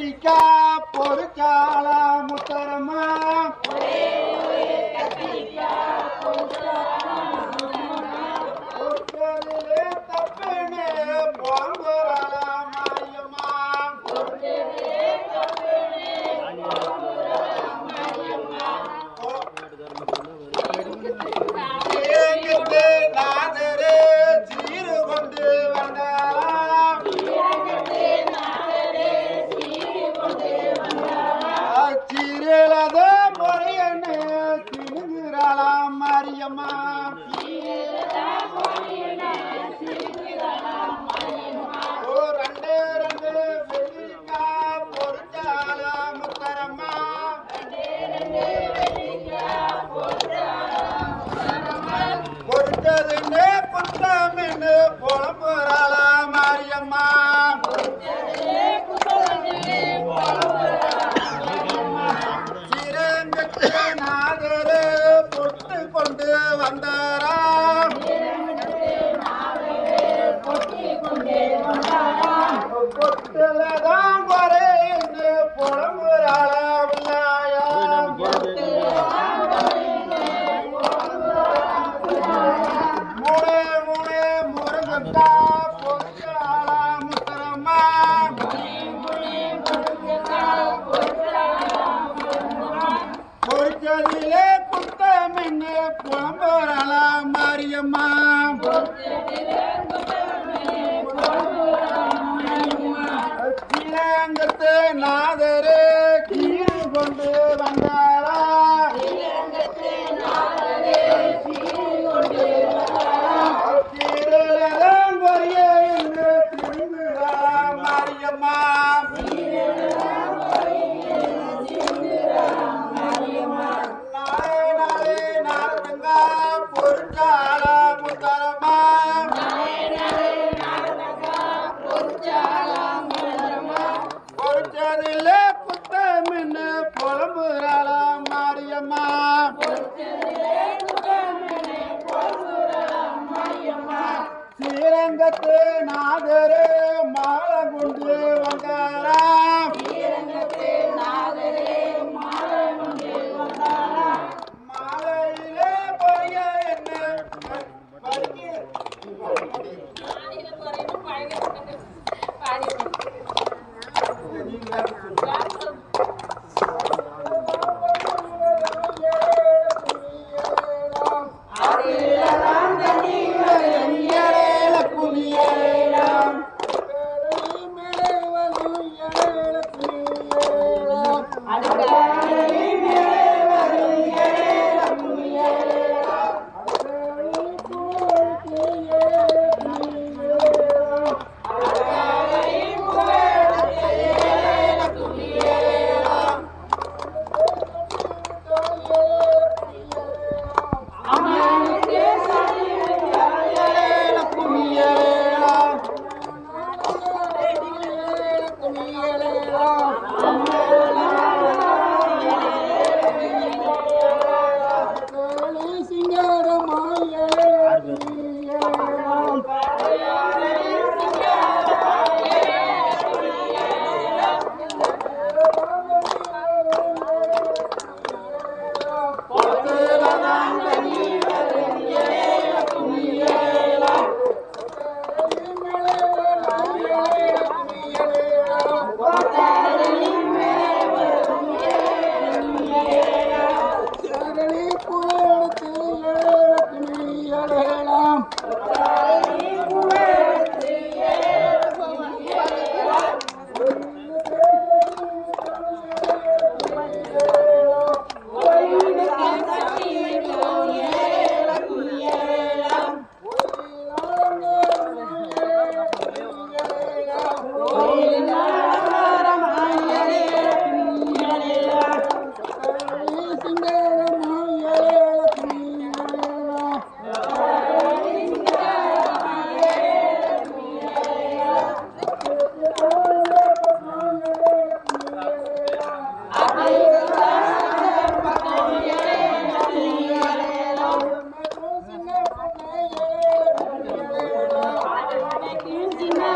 கத்திரிக்கா பொறுச்சாலா முத்தரமா. போங்குறாளா மாரியம்மா ஏங்கிட்டு நாதரே சீரு கொண்டு மாரியம்மா ஓ ரெண்டு ரெண்டு வெள்ளிக்கா புலம்புறாளா மாரியம்மா பொட்டுலதான் குறைன்னு புலம்புறாளா விநாயகம் மூணு முருகத்தா பொறுச்சாளா முத்தரம்மா. பொறுச்சதிலே குத்தமின்னு புலம்புறாளா மாரியம்மா. பொறுச்சதில்ல புத்தமின்னு புலம்புறாளா மாரியம்மா. ஸ்ரீரங்கத்து நாதரு மாலை கொண்டு வந்தாராம்